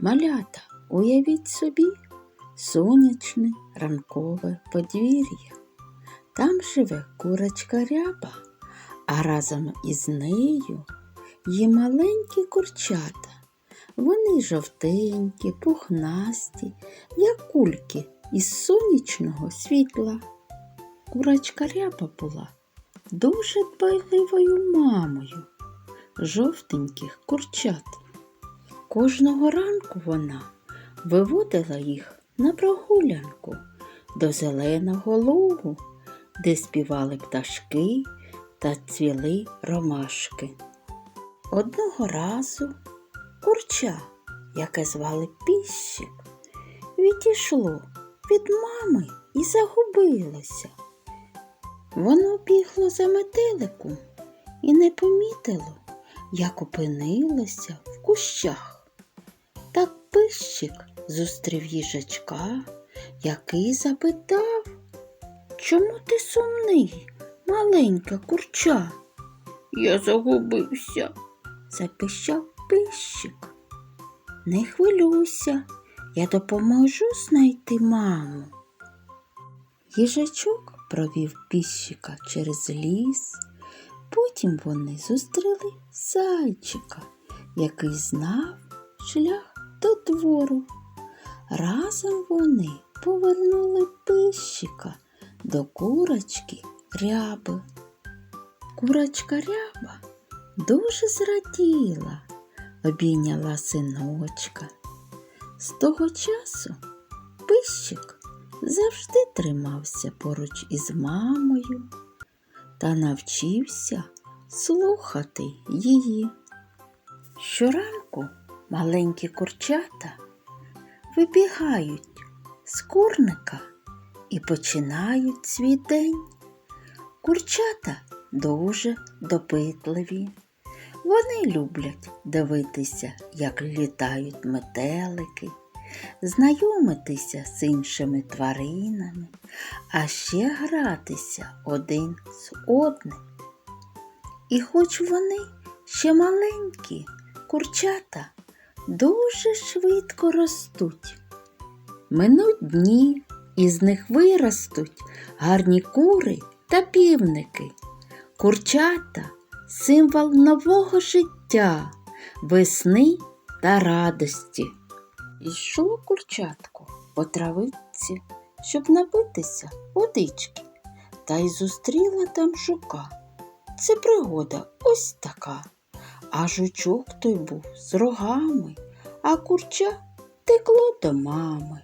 Малята, уявіть собі сонячне ранкове подвір'я. Там живе курочка ряба, а разом із нею є маленькі курчата. Вони жовтенькі, пухнасті, як кульки із сонячного світла. Курочка ряба була дуже дбайливою мамою жовтеньких курчат. Кожного ранку вона виводила їх на прогулянку до зеленого лугу, де співали пташки та цвіли ромашки. Одного разу курча, яке звали Піщик, відійшло від мами і загубилося. Воно бігло за метеликом і не помітило, як опинилося в кущах. Пищик зустрів їжачка, який запитав, чому ти сумний, маленька курча? Я загубився, запищав пищик. Не хвилюйся, я допоможу знайти маму. Їжачок провів піщика через ліс. Потім вони зустріли зайчика, який знав шлях двору. Разом вони повернули пищика до курочки ряби. Курочка ряба дуже зраділа, обійняла синочка. З того часу пищик завжди тримався поруч із мамою та навчився слухати її. Щоранку маленькі курчата вибігають з курника і починають свій день. Курчата дуже допитливі. Вони люблять дивитися, як літають метелики, знайомитися з іншими тваринами, а ще гратися один з одним. І хоч вони ще маленькі, курчата дуже швидко ростуть. Минуть дні, із них виростуть гарні кури та півники. Курчата символ нового життя, весни та радості. Йшло курчатко по травиці, щоб напитися водички, та й зустріла там жука. Це пригода ось така. А жучок той був з рогами, а курча текло до мами.